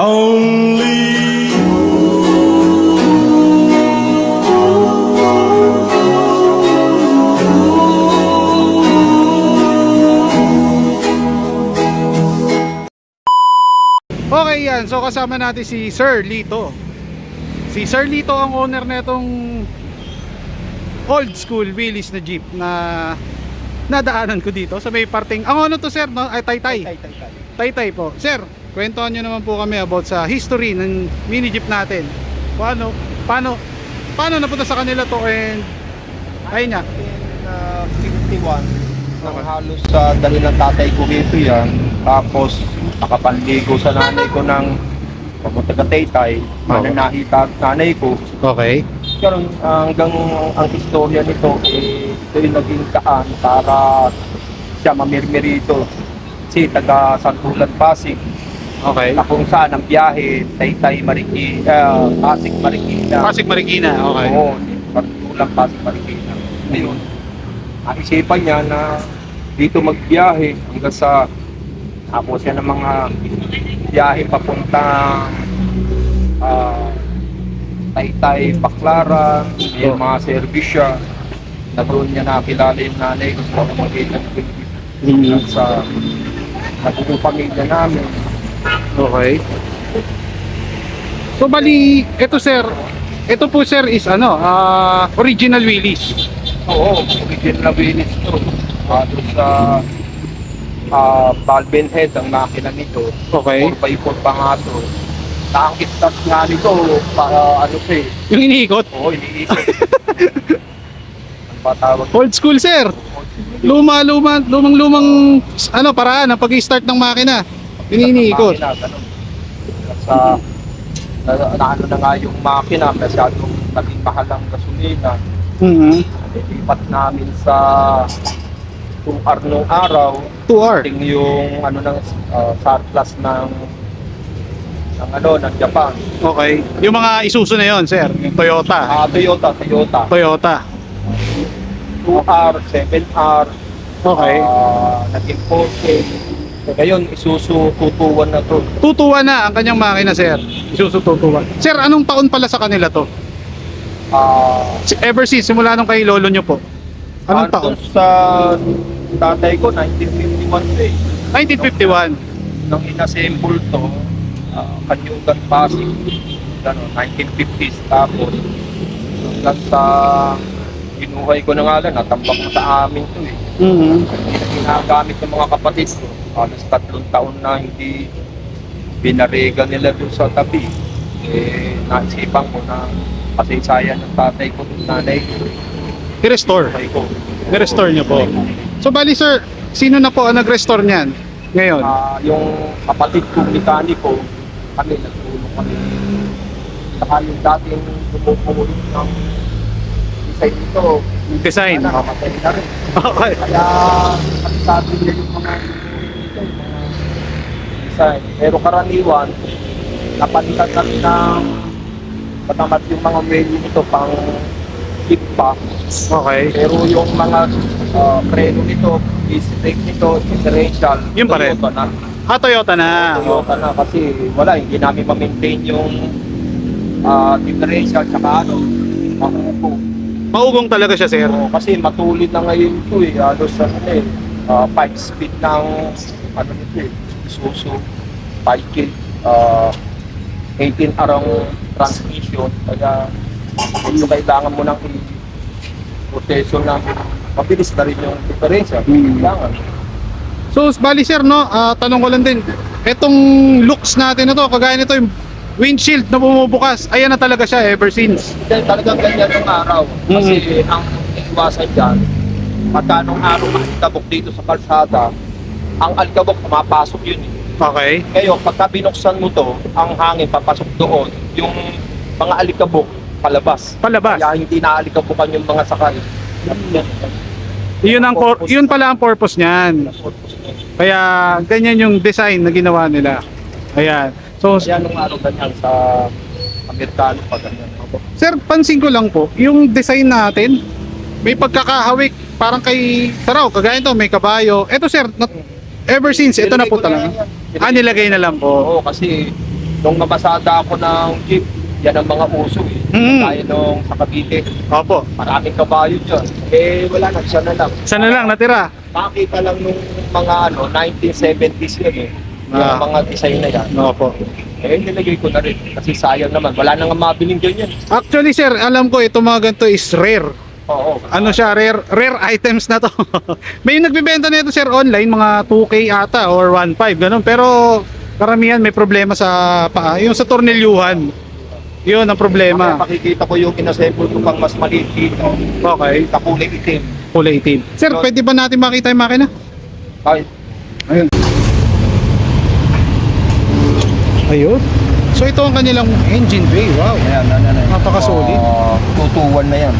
Only Okay yan, so kasama natin si Sir Lito. Si Sir Lito ang owner na itong old school Willys na jeep na nadaanan ko dito. Sa may parting ang ano to sir no? Ay taytay. Tay, tay, tay. taytay po. Sir kwentuhan nyo naman po kami about sa history ng mini jeep natin paano paano paano napunta sa kanila to and ayun nga In uh, 51, nang halos sa dali ng tatay ko rito yan. Tapos, nakapanligo sa nanay ko ng papunta ka Taytay. Mananahita at nanay ko. okay Pero hanggang ang istorya nito, eh, ito yung naging kaan para siya mamirmirito. Si taga Santulan Pasig, okay na kung saan ang biyahe, Taytay Mariki, uh, Pasig Marikina. Pasig Marikina okay Oo, Santulan Pasig Marikina. Ngayon, naisipan niya na dito magbiyahe hanggang sa tapos siya ng mga biyahe papunta ah Taytay, Baclaran, may Oh. mga servisya na doon niya nakilala yung nanay ko sa pamamagitan Mhm. sa pamilya namin. Okay. So bali, ito sir, ito po sir is ano, ah, original Willys. Oo, original na Venice to. Uh, doon sa uh, valve head ang makina nito. Okay. 4x4 pa nga to. Nakakit start nga nito para ano pa eh. Yung iniikot. Oo, iniisip. ano ba tawag? Old school sir. Luma, luma, lumang lumang ano paraan ng pag-start ng makina. Yung iniikot. Sa na, na, ano na nga yung makina, masyadong naging mahal ang gasolina. Mhm. Nilipat namin sa 2R nung araw. 2R. Ting yung ano ng uh, surplus ng ng ano ng Japan. Okay. Yung mga Isuzu na yon, sir. Toyota. Ah, Toyota, Toyota. Toyota. 2R, 7R. Okay. Ah, naging 4K. So, ngayon, Isuzu 221 na to. Tutuwa na ang kanyang makina, sir. Isuzu. Sir, anong taon pala sa kanila to? Ah, Ever since, simula nung kay lolo nyo po. Anong taon? andun sa tatay ko, 1951 to eh. 1951. Nung inassemble to, uh, Kanyugan Pasig, ano, 1950s. Tapos, hanggang sa binuhay ko na nga lang, natambak mo sa amin to eh. Mhm. Hindi na ginagamit ng mga kapatid ko. Halos tatlong taon na hindi binarega nila doon sa tabi. Eh, naisipan ko na kasaysayan ng tatay ko, ng nanay ko, I-restore. tatay ko. I-restore nyo po. So, bali, sir, sino na po ang nag-restore niyan? Ngayon? Ah, yung kapatid kong mekaniko, kami nagtulong kami. Saka yung dating pumupulit ng design nito, Design. nakamatay na rin. Okay. Kaya sabi niya yung mga design. Pero karaniwan, napalitan na rin ng patamat yung mga menu nito pang pa. Okay. Pero yung mga uh, preno nito, is brake nito, differential. Yun pa rin. Toyota na. Ah, Toyota na. Toyota na kasi wala, hindi namin ma-maintain yung uh, differential tsaka ano, makupo. Maugong talaga siya, sir. Oo, kasi matulid na ngayon ito eh. Halos ano eh, uh, 5 speed ng ano nito eh, Isuzu, 5K, uh, 18 arang transmission. Kaya medyo kailangan mo ng protection na mabilis na rin yung diferensya. Hmm. Kailangan. So, bali, sir, no, ah, tanong ko lang din, etong looks natin na to, kagaya nito, yung windshield na bumubukas, ayan na talaga siya ever since. Dahil talagang ganyan yung araw. Kasi ang iwasan dyan, pagka nung araw na alikabok dito sa kalsada, ang alikabok pumapasok yun eh. Okay. Ngayon, pagka binuksan mo to, ang hangin papasok doon, yung mga alikabok palabas. Palabas. Kaya hindi naaalikabukan yung mga sakay. Yun ang por- yun pala ang purpose niyan. Kaya ganyan yung design na ginawa nila. Ayan. So, Kaya nung araw ganyan sa Amerikano pa ganyan. sir, pansin ko lang po, yung design natin, may pagkakahawik, parang kay Saraw, kagaya nito, may kabayo. Ito sir, not, ever since, ito na po talaga. Ah, nilagay na lang po. Oo, kasi nung namasada ako ng jeep, yan ang mga uso eh. Mm. Tayo nung sa Cavite, Opo. maraming kabayo dyan. Eh, wala na, siya na lang. Saan na lang natira? Makita lang nung mga ano, 1970s yun eh. Yung Ah. mga design na yan. Opo. Eh, nilagay ko na rin. Kasi sayang naman. Wala nang mabiling ganyan. Actually sir, alam ko itong mga ganito is rare. Oo. Ano siya, rare rare items na to. may nagbebenta nito sir online, mga 2K ata or 1.5 ganun. Pero karamihan may problema sa paa. Yung sa tornilyuhan. Yun ang Kaya problema. makikita ko yung inassemble ko pang mas maliit dito. Okay. Kakulay itim. Kulay itim. Sir, pwede ba natin makita yung makina? Kahit Ayun. Ayun. So ito ang kanilang engine bay. Wow. Ayan, ano na. Napaka-solid. Uh, tutuwan na yan.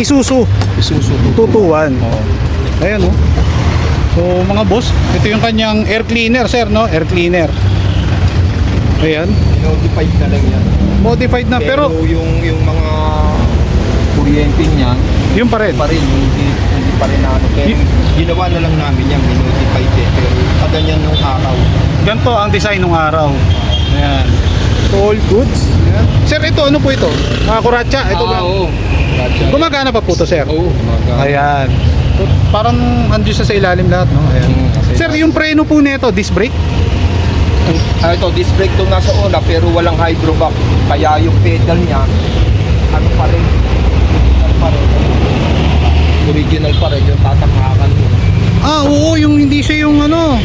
Isuzu Isusu tutuwan. Oo. Ayan oh. So mga boss, ito yung kanyang air cleaner sir no? Air cleaner. Ayan. Notified na lang yan. Modified na pero, yung yung mga kuryente niya, yun pa rin. pa rin, hindi, hindi pa rin na ano. Y- ginawa na lang namin yan, notified eh. Pero kaganyan nung araw. Ganto ang design ng araw. Ayan. So all goods. Ayan. Sir, ito ano po ito? Mga kuratsa. Ito ba? Ah, oo. Gotcha. Gumagana pa po to sir? Oo, gumaga. Ayan. So, parang andun siya sa ilalim lahat, no? Ayan. Mm, kasi- Sir, yung preno po nito, disc brake? Ah, ito, disc brake to nasa una pero walang hydrovac. Kaya yung pedal niya, ano pa rin, original pa rin. Original pa rin yung tatakakan mo. Ah, oo, yung hindi siya yung ano,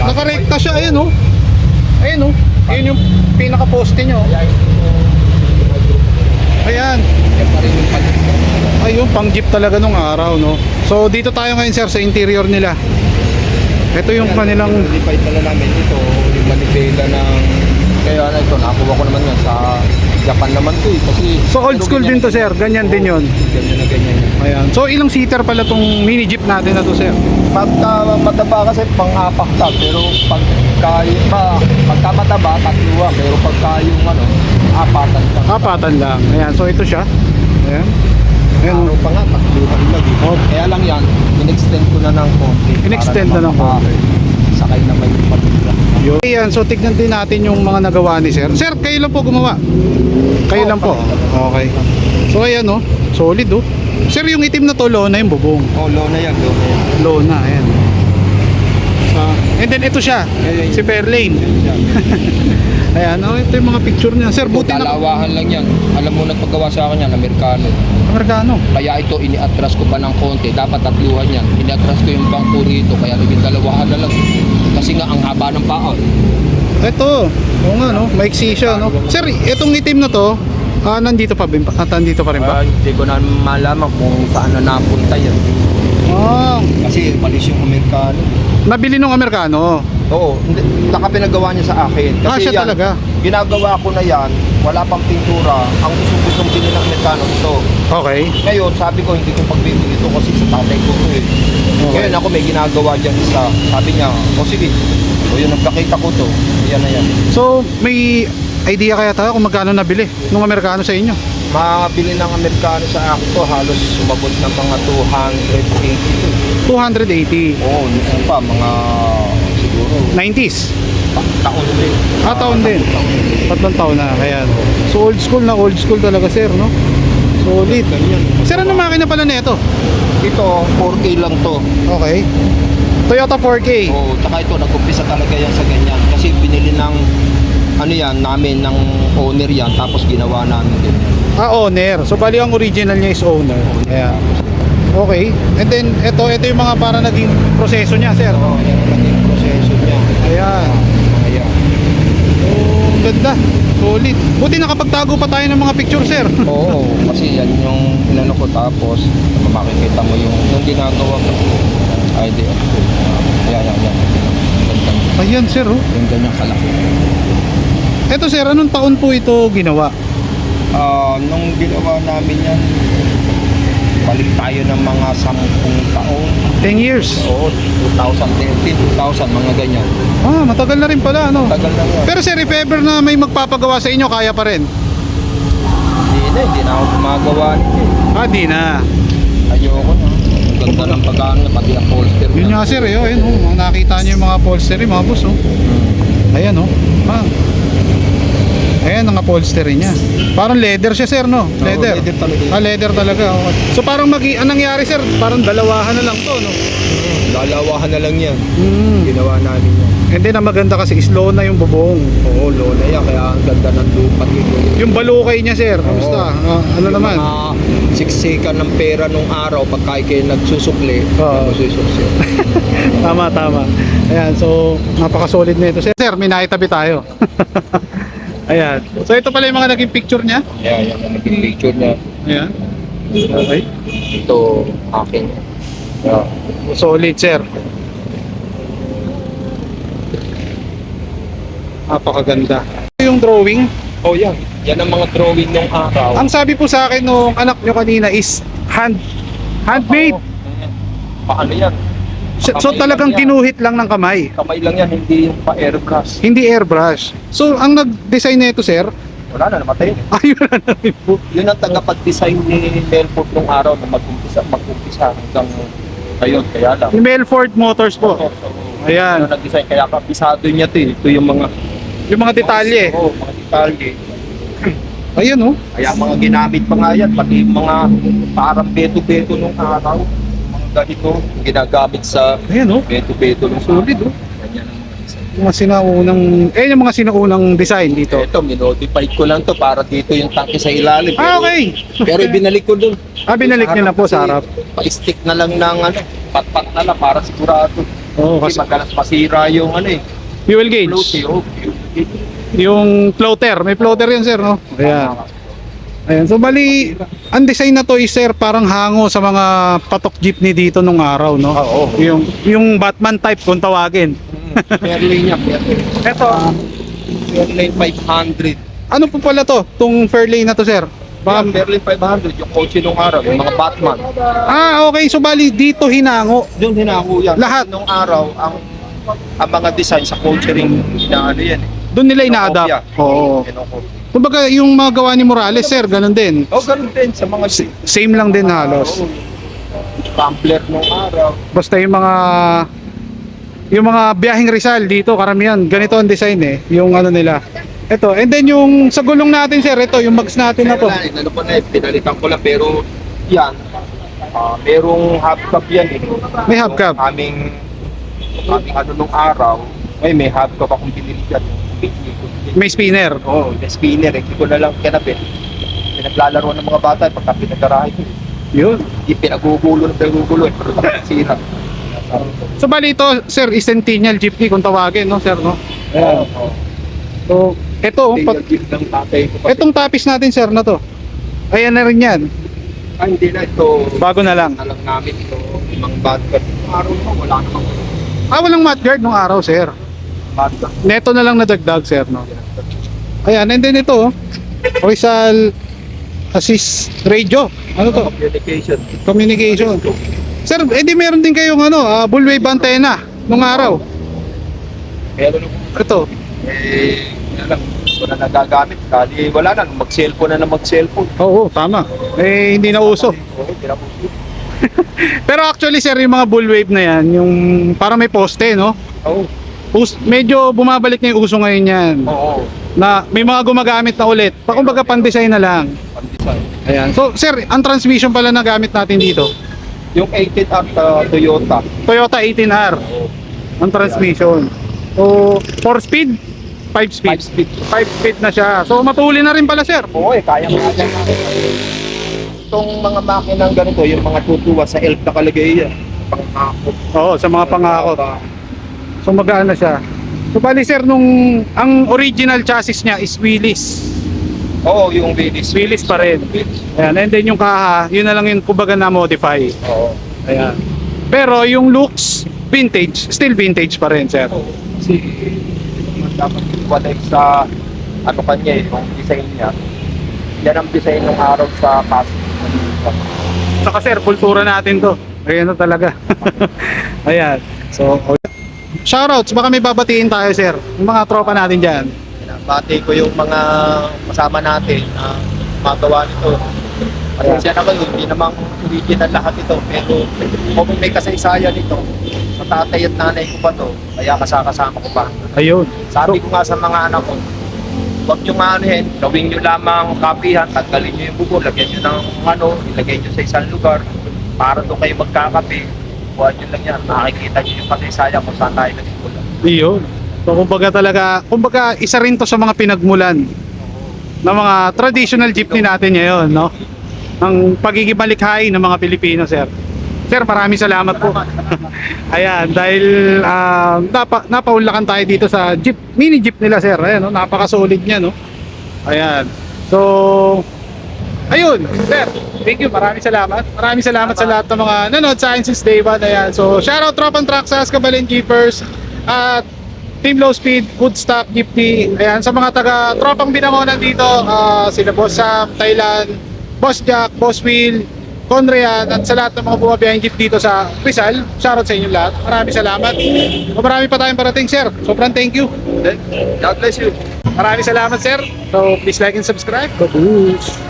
nakarekta siya, ayan oh. Ayan oh. Ayun yung pinaka-poste nyo. Kaya hindi mo hydrovac. Ayan. Yan pa rin yung palit. Ayun, pang jeep talaga nung araw, no? So, dito tayo ngayon, sir, sa interior nila. Ito yung kanilang... Modified na lang namin ito, yung manipela ng... Kaya ano ito, nakakuha ko naman yan sa Japan naman to eh. Kasi, So, old pero school din to, sir. Ganyan din yun. Ganyan na ganyan. Ayan. So, ilang seater pala tong mini jeep natin na to, sir? Pagka mataba kasi pang-apak ka, pero pagka yung pa, pagka mataba, tatluwa. Pero pagka yung ano, apatan ka. Apatan lang. Ayan, so ito siya. Ayan. Ayan. Araw pa nga, tatluhan lang. Oh. Kaya lang yan, in-extend ko na ng konti. In-extend na ng konti. Sakay na may pagkula. Yun. Ayan, so tignan din natin yung mga nagawa ni sir. Sir, kayo lang po gumawa? Kayo lang po? Okay. So, ayan oh. Solid oh. Sir, yung itim na to, low na yung bubong. Oh, low na yan, low na yan. Low na, ayan. Ah, and then ito siya, Ayan, si Fairlane. Ayan, oh, ito yung mga picture niya. Sir, buti na Dalawahan lang yan. Alam mo, nagpagawa sa akin yan, Amerikano. Amerikano. Kaya ito, ini-atras ko pa ng konti. Dapat tatluhan yan. Ini-atras ko yung bangko rito. Kaya naging dalawahan na lang. Kasi nga, ang haba ng paa. Ito, oo nga no, maiksi siya no. Sir, itong itim na to, ah, nandito pa ba? At nandito pa rin ba? Ah, hindi ko na malaman kung saan na napunta yan. Ah, Kasi malis yung Amerikano. nabili nung Amerikano. Oo, hindi, nakapinagawa niya sa akin. Kasi Ah, siya yan, talaga. ginagawa ko na yan, wala pang pintura. Ang gusto-gustong bilhin ng Amerikano ito. Okay. Ngayon, sabi ko, hindi ko pagbibili ito kasi sa tatay ko ito eh. Ngayon ako may ginagawa dyan isa. Sabi niya, o sige, o yun, nagkakita ko to. Yan na yan. So, may idea kaya tayo kung magkano nabili nung Amerikano sa inyo? Makabili ng Amerikano sa akin to, halos sumabot ng mga 280 to. 280. Oo, oh, pa, mga 90s. ta- taon din. Ah, taon din. Tatlong taon na, kaya. So, old school na old school talaga, sir, no? Solid. Sir, ano makina pala nito? Ito, 4K lang to. Okay. Toyota 4K. Oo, tsaka ito, nag-umpisa talaga yan sa ganyan. Kasi binili ng, ano yan, namin, ng owner yan, tapos ginawa namin din. Ah, owner. So, bali ang original niya is owner. Ayan. Okay. And then, ito, ito yung mga para naging proseso niya, sir. Oo, yan ang naging proseso niya. Ayan. Ayan. Oh, ganda. Solid. Buti nakapagtago pa tayo ng mga picture, sir. Oo, kasi yan yung inano ko tapos makikita mo yung yung ginagawa ko. Ay, di. Ayan, ayan, ayan. Ganda. Ayan, sir. Oh. Yung ganyang kalaki. Ito, sir, anong taon po ito ginawa? Ah, nung ginawa namin yan, balik tayo ng mga sampung taon. 10 years. Oo, 2013, 2000, mga ganyan. Ah, matagal na rin pala, ano? Tagal na yan. Pero sir, if ever na may magpapagawa sa inyo, kaya pa rin? Hindi na, hindi na ako gumagawa nito. eh. Ah, di na. Ayoko na. Ang ganda ng pagkaan pati upholster. Yun nga, sir, eh. Oh, Ayun, oh. Nakita niyo yung mga upholstery, mga boss, oh. Hmm. Ayan, oh. Ah. Ayan, ang upholstery niya. Parang leather siya, sir, no? Leather. leather talaga. Ah, leather talaga. okay. So parang mag anong nangyari, sir? Parang dalawahan na lang to, no? Lalawahan na lang yan. Hmm. Ginawa namin yan. And then, ang maganda kasi slow na yung bubong. Oo, lola yan. Kaya ang ganda ng lupa dito. Yung balukay niya, sir. Kamusta? Ah, ano Yung naman? Mga siksikan ng pera nung araw pagka kayo nagsusukli, Oo. magsusuksi. Tama, tama. Ayan, so napaka-solid nito. Sir, sir, may nakitabi tayo. Ayan. So ito pala yung mga naging picture niya. Yan, yan ang naging picture niya. Ayan. Okay. Ito, akin. Yeah. Solid, sir. Napakaganda. Ito yung drawing. Oh, yan. Yan ang mga drawing nung araw. Ang sabi po sa akin nung anak nyo kanina is hand handmade. Paano yan? So, so talagang yan. kinuhit lang ng kamay. Kamay lang yan, hindi yung pa-airbrush. Hindi airbrush. So ang nag-design nito, sir, Wala na, namatay. ayun na rin po. Yun ang tagapag-design ni Melfort nung araw na mag-umpisa, mag-umpisa hanggang ngayon. Kaya lang. Yung Melford Motors po. Ayan. Ano nag-design, kaya kapisado niya to eh. Ito yung mga Yung mga detalye. Oo, mga detalye. Ayun oh. Kaya mga ginamit pa nga yan, pati mga parang beto-beto nung araw. Ganito, ginagamit sa Ayan oh. beto-beto nung Solid oh. Ganyan ang mga design. Yung mga sinaunang, eh yung mga sinaunang design dito. Ito, minodify ko lang to para dito yung tangke sa ilalim. Ah, okay. Pero ibinalik ko dun. Ah, binalik nyo na po sa harap. Pa-stick na lang ng ano, pat-pat na lang para sigurado. Oo, Kasi kasi madalas masira yung ano eh. fuel gauge. Float eh. Oh, fuel gauge. Yung floater. May floater yun, sir, no? Ayan. Ayan. So, bali, ang design na to is, sir, parang hango sa mga patok jeepney dito nung araw, no? Oo. Yung, yung Batman type kung tawagin. Fairlane niya, Fairlane. Ito, Fairlane 500. ano po pala to? Tung Fairlane na to, sir? Baka Baka, Fairlane 500, yung kotse nung araw, yung mga Batman. ah, okay. So, bali, dito hinango. Doon hinako yan. Lahat. Nung araw, ang ang mga design sa kotse ring na ano yan eh. Doon nila ina-adapt. Oo. Kinokopya. Kumbaga, yung mga gawa ni Morales, sir, ganun din. Oh, ganun din sa mga S- Same lang din halos. Oo. Pamphlet nung araw. Basta yung mga yung mga biyaheng Rizal dito karamihan ganito ang design eh yung ano nila ito and then yung sa gulong natin sir ito yung mags natin na to Wala, eh, ano ko na eh, pinalitan ko lang pero yan, ah, merong hubcap yan eh. May hubcap? Yung aming, aming ano nung araw, may may hubcap akong binili dyan. May spinner Oo, oh, yung spinner eh, hindi ko na lang kinabit. Pinaglalaro ng mga bata pagka pinagarahe ko. yun Hindi pinagugulo na pinagugulo eh, pero tapos sira. so bali ito sir is centennial jeepney kung tawagin no sir no Oo, so ito oh, ng tatay ko kasi. itong tapis natin sir na to ayan na rin yan Ah, hindi na ito. bago na lang na lang namin ito. Mga bata. Araw na wala namang ah walang mudguard nung araw sir. Neto na lang nadagdag sir no ayan and then ito oh, Rizal assist radio ano to Communication. communication Sir, edi meron din kayong ano, ah, bullwave antenna nung araw. Pero nung Ito. eh, wala lang, wala nagagamit. Kali wala na, mag-cellphone na na mag-cellphone. Oo, tama. Eh hindi na uso. Oo, hindi na uso. Pero actually sir, yung mga bullwave na yan, yung parang may poste, no? Oo. Us- medyo bumabalik na yung uso ngayon yan. Oo. Na may mga gumagamit na ulit. Pa kumbaga pan-design na lang. Pan-design. Ayan. So sir, ang transmission pala na gamit natin dito. Yung 18 at uh, Toyota. Toyota 18R ang transmission. So 4 speed, 5 speed. 5 speed. 5 speed na siya. So matuli na rin pala sir. Oo eh, kaya nga yan. Itong mga makinang ganito, yung mga tutuwa sa elf nakalagay yan. Pangako. Oo, sa mga pangako. So magaan na siya. So bali sir, nung ang original chassis niya is Willys. Oo, yung Willis. Willys pa rin. Ayan, and then yung kaha, yun na lang yung kumbaga na modify. Oo. Ayan. Pero yung looks, vintage, still vintage pa rin sir. Oo. Kasi dapat iwalay sa ano kanya eh, yung design niya. Yan ang design ng araw sa cast. Saka sir, kultura natin to. Ayan na talaga. Ayan. So, shoutouts, baka may babatiin tayo sir. Yung mga tropa natin dyan. Bati ko yung mga kasama natin na magawa nito. Pasensya na kayo, hindi namang original lahat ito. Pero kung may kasaysayan ito, sa tatay at nanay ko pa to, kaya kasakasama ko pa. Ayun. Sabi ko nga sa mga anak ko, huwag nyo maanuhin, gawin nyo lamang kapihan, tanggalin nyo yung bubo, lagyan nyo ng ano, ilagay nyo sa isang lugar para doon kayo magkakape. Buwan nyo lang yan, makikita nyo yung kasaysayan kung saan tayo nagsimula. Iyon. So kumbaga talaga, kumbaga isa rin to sa mga pinagmulan ng mga traditional jeepney natin ngayon, no? Ang pagiging malikhain ng mga Pilipino, sir. Sir, maraming salamat po. Ayan, dahil uh, napa, napaunlakan tayo dito sa jeep, mini jeep nila, sir. Ayan, no? napaka-solid niya, no? Ayan. So, ayun, sir. Thank you, maraming salamat. Maraming salamat sa lahat ng mga nanood sa akin since day one. Ayan. So, shoutout Tropang Truck sa Ascabalin Jeepers at Team Low Speed, Good Stock, Jeepney. Ayan, sa mga taga Tropang Binangonan dito, ah, sila Boss Sam, Thailand, Boss Jack, Boss Will, Conrian, at sa lahat ng mga bumabiyahing jeep dito sa Rizal. Shoutout sa inyo lahat. Maraming salamat. O marami pa tayong parating, sir. Sobrang thank you. God bless you. Maraming salamat, sir. So, please like and subscribe. Babush!